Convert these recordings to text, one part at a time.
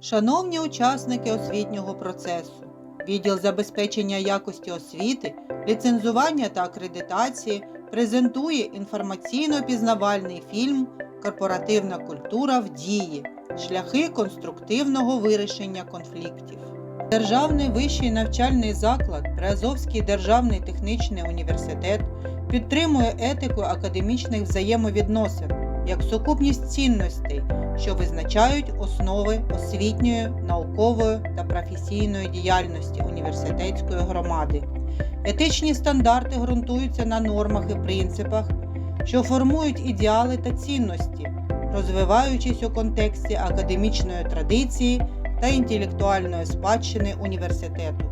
Шановні учасники освітнього процесу, відділ забезпечення якості освіти, ліцензування та акредитації презентує інформаційно-пізнавальний фільм Корпоративна культура в дії. Шляхи конструктивного вирішення конфліктів. Державний вищий навчальний заклад Приазовський державний технічний університет підтримує етику академічних взаємовідносин як сукупність цінностей, що визначають основи освітньої, наукової та професійної діяльності університетської громади. Етичні стандарти ґрунтуються на нормах і принципах, що формують ідеали та цінності, розвиваючись у контексті академічної традиції та інтелектуальної спадщини університету.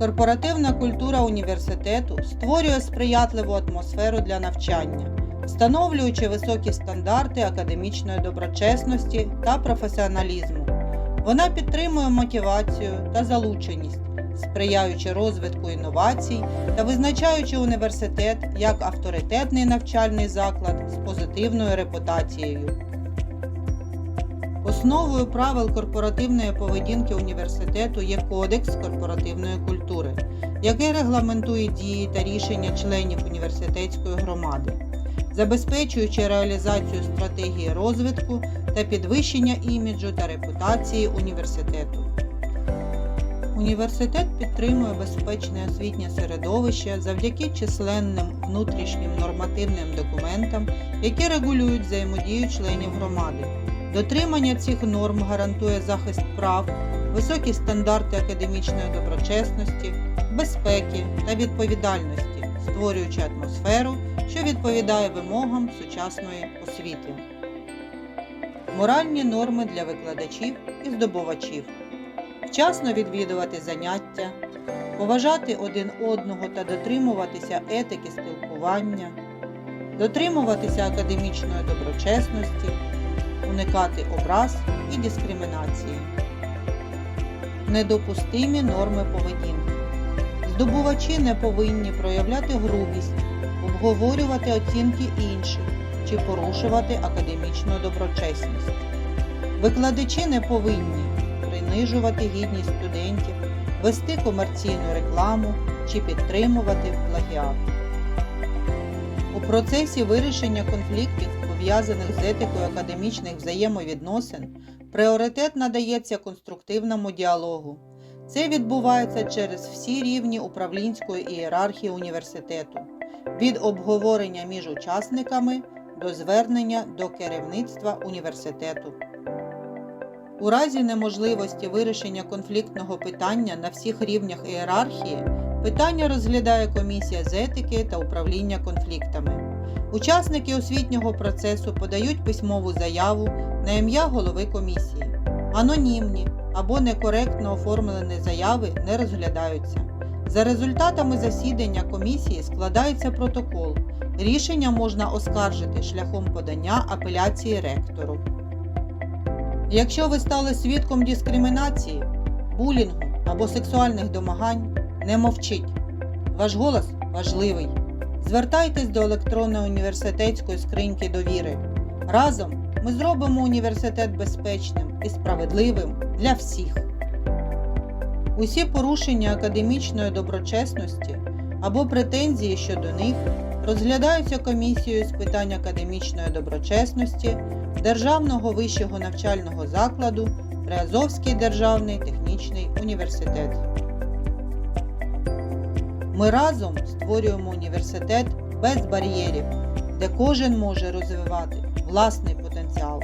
Корпоративна культура університету створює сприятливу атмосферу для навчання, встановлюючи високі стандарти академічної доброчесності та професіоналізму. Вона підтримує мотивацію та залученість, сприяючи розвитку інновацій та визначаючи університет як авторитетний навчальний заклад з позитивною репутацією. Основою правил корпоративної поведінки університету є Кодекс корпоративної культури, який регламентує дії та рішення членів університетської громади, забезпечуючи реалізацію стратегії розвитку та підвищення іміджу та репутації університету. Університет підтримує безпечне освітнє середовище завдяки численним внутрішнім нормативним документам, які регулюють взаємодію членів громади. Дотримання цих норм гарантує захист прав, високі стандарти академічної доброчесності, безпеки та відповідальності, створюючи атмосферу, що відповідає вимогам сучасної освіти. Моральні норми для викладачів і здобувачів. Вчасно відвідувати заняття, поважати один одного та дотримуватися етики спілкування, дотримуватися академічної доброчесності, уникати образ і дискримінації. Недопустимі норми поведінки. Здобувачі не повинні проявляти грубість, обговорювати оцінки інших чи порушувати академічну доброчесність. Викладачі не повинні принижувати гідність студентів, вести комерційну рекламу чи підтримувати плагіат. У процесі вирішення конфліктів, пов'язаних з етикою академічних взаємовідносин, пріоритет надається конструктивному діалогу. Це відбувається через всі рівні управлінської ієрархії університету, від обговорення між учасниками до звернення до керівництва університету. У разі неможливості вирішення конфліктного питання на всіх рівнях ієрархії, питання розглядає комісія з етики та управління конфліктами. Учасники освітнього процесу подають письмову заяву на ім'я голови комісії. Анонімні або некоректно оформлені заяви не розглядаються. За результатами засідання комісії складається протокол. Рішення можна оскаржити шляхом подання апеляції ректору. Якщо ви стали свідком дискримінації, булінгу або сексуальних домагань, не мовчіть. Ваш голос важливий. Звертайтесь до електронної університетської скриньки довіри. Разом ми зробимо університет безпечним і справедливим для всіх. Усі порушення академічної доброчесності або претензії щодо них розглядаються комісією з питань академічної доброчесності Державного вищого навчального закладу Приазовський державний технічний університет. Ми разом створюємо університет без бар'єрів, де кожен може розвивати власний потенціал.